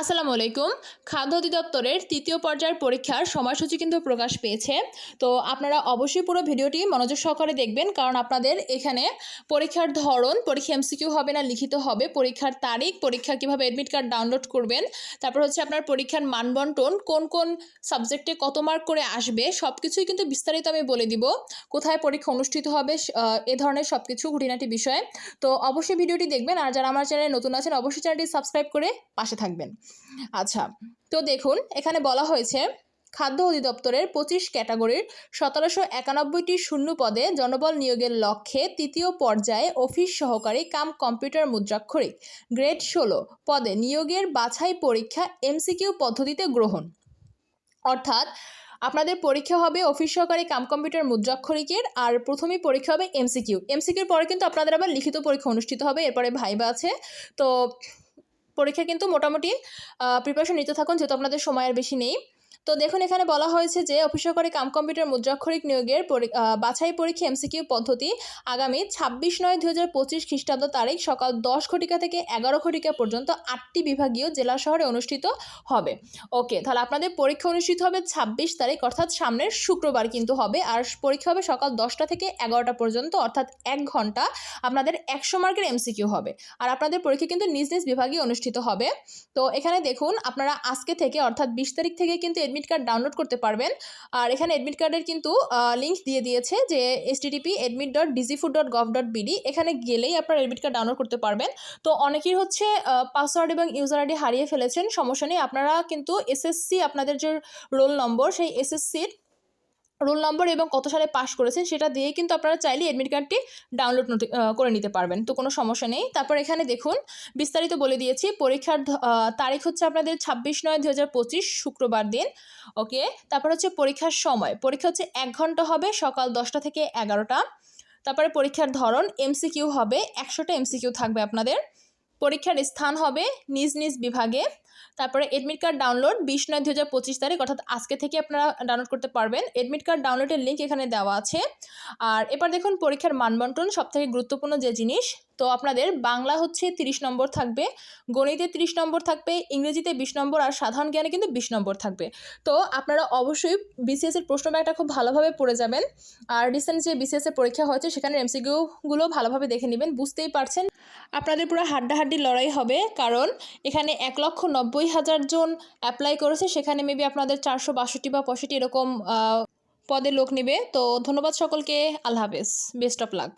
আসসালামু আলাইকুম। খাদ্য অধিদপ্তরের তৃতীয় পর্যায়ের পরীক্ষার সময়সূচি কিন্তু প্রকাশ পেয়েছে। তো আপনারা অবশ্যই পুরো ভিডিওটি মনোযোগ সহকারে দেখবেন, কারণ আপনাদের এখানে পরীক্ষার ধরন, পরীক্ষা এমসিকিউ হবে না, লিখিত হবে, পরীক্ষার তারিখ, পরীক্ষা কীভাবে অ্যাডমিট কার্ড ডাউনলোড করবেন, তারপর হচ্ছে আপনার পরীক্ষার মানবন্টন, কোন কোন সাবজেক্টে কত মার্ক করে আসবে সব কিছুই কিন্তু বিস্তারিত আমি বলে দিব, কোথায় পরীক্ষা অনুষ্ঠিত হবে এ ধরনের সব কিছু খুঁটিনাটি বিষয়ে। তো অবশ্যই ভিডিওটি দেখবেন, আর যারা আমার চ্যানেলে নতুন আছেন, অবশ্যই চ্যানেলটি সাবস্ক্রাইব করে পাশে থাকবেন। আচ্ছা তো দেখুন, এখানে বলা হয়েছে, খাদ্য অধিদপ্তরের পঁচিশ ক্যাটাগরির সতেরোশো একানব্বইটি শূন্য পদে জনবল নিয়োগের লক্ষ্যে তৃতীয় পর্যায়ে অফিস সহকারী কাম কম্পিউটার মুদ্রাক্ষরিক, গ্রেড ষোলো পদে নিয়োগের বাছাই পরীক্ষা এমসিকিউ পদ্ধতিতে গ্রহণ। অর্থাৎ, আপনাদের পরীক্ষা হবে অফিস সহকারী কাম কম্পিউটার মুদ্রাক্ষরিকের আর প্রথমেই পরীক্ষা হবে এমসিকিউ। এমসিকিউর পরে কিন্তু আপনাদের আবার লিখিত পরীক্ষা অনুষ্ঠিত হবে, এরপরে ভাইবা আছে। তো পরীক্ষা কিন্তু মোটামুটি প্রিপারেশন নিতে থাকুন যেহেতু আপনাদের সময় আর বেশি নেই। তো দেখুন, এখানে বলা হয়েছে যে অফিস সহকারী কাম কম্পিউটার মুদ্রাক্ষরিক নিয়োগের বাছাই পরীক্ষা এমসিকিউ পদ্ধতি আগামী ছাব্বিশ নয় দু হাজার পঁচিশ খ্রিস্টাব্দ তারিখ সকাল দশ ঘটিকা থেকে এগারো ঘটিকা পর্যন্ত আটটি বিভাগীয় জেলা শহরে অনুষ্ঠিত হবে। ওকে, তাহলে আপনাদের পরীক্ষা অনুষ্ঠিত হবে ছাব্বিশ তারিখ, অর্থাৎ সামনের শুক্রবার কিন্তু হবে। আর পরীক্ষা হবে সকাল দশটা থেকে এগারোটা পর্যন্ত, অর্থাৎ এক ঘণ্টা আপনাদের একশো মার্কের এমসিকিউ হবে। আর আপনাদের পরীক্ষা কিন্তু নিজ নিজ বিভাগে অনুষ্ঠিত হবে। তো এখানে দেখুন, আপনারা আজকে থেকে, অর্থাৎ বিশ তারিখ থেকে কিন্তু এডমিট কার্ড ডাউনলোড করতে পারবেন। আর এখানে এডমিট কার্ডের কিন্তু লিঙ্ক দিয়ে দিয়েছে যে S TDP admit dot dgfood dot gov dot BD এখানে গেলেই আপনারা এডমিট কার্ড ডাউনলোড করতে পারবেন। তো অনেকেই হচ্ছে পাসওয়ার্ড এবং ইউজার আইডি হারিয়ে ফেলেছেন, সমস্যা নেই। আপনারা কিন্তু এসএসসি আপনাদের যে রোল নম্বর সেই এসএসসির রোল নম্বর এবং কত সালে পাস করেছেন সেটা দিয়েই কিন্তু আপনারা চাইলে এডমিট কার্ডটি ডাউনলোড করে নিতে পারবেন। তো কোনো সমস্যা নেই। তারপর এখানে দেখুন, বিস্তারিত বলে দিয়েছি, পরীক্ষার তারিখ হচ্ছে আপনাদের ছাব্বিশ নয় দু হাজার পঁচিশ, শুক্রবার দিন। ওকে? তারপর হচ্ছে পরীক্ষার সময়। পরীক্ষা হচ্ছে এক ঘণ্টা হবে, সকাল দশটা থেকে এগারোটা। তারপরে পরীক্ষার ধরন এমসিকিউ হবে, একশোটা এমসিকিউ থাকবে আপনাদের। পরীক্ষার স্থান হবে নিজ নিজ বিভাগে। তারপরে এডমিট কার্ড ডাউনলোড বিশ নয় দু হাজার পঁচিশ তারিখ, অর্থাৎ আজকে থেকে আপনারা ডাউনলোড করতে পারবেন। এডমিট কার্ড ডাউনলোডের লিঙ্ক এখানে দেওয়া আছে। আর এবার দেখুন পরীক্ষার মানবন্টন, সবথেকে গুরুত্বপূর্ণ যে জিনিস, তো আপনাদের বাংলা হচ্ছে তিরিশ নম্বর থাকবে, গণিতে তিরিশ নম্বর থাকবে, ইংরেজিতে বিশ নম্বর, আর সাধারণ জ্ঞানে কিন্তু বিশ নম্বর থাকবে। তো আপনারা অবশ্যই বিসিএস এর প্রশ্ন ব্যাগটা খুব ভালোভাবে পড়ে যাবেন। আর রিসেন্ট যে বিসিএস এর পরীক্ষা হয়েছে সেখানে এমসিকিউগুলো ভালোভাবে দেখে নেবেন, বুঝতেই পারছেন। আপনাদের পুরো হাড্ডাহাড্ডি লড়াই হবে, কারণ এখানে এক লক্ষ নব্বই হাজার জন অ্যাপ্লাই করেছে, সেখানে মেবি আপনাদের চারশো বাষট্টি বা পঁয়ষট্টি এরকম পদে লোক নেবে। তো ধন্যবাদ সকলকে, আল্লাহ হাফেজ। Best of luck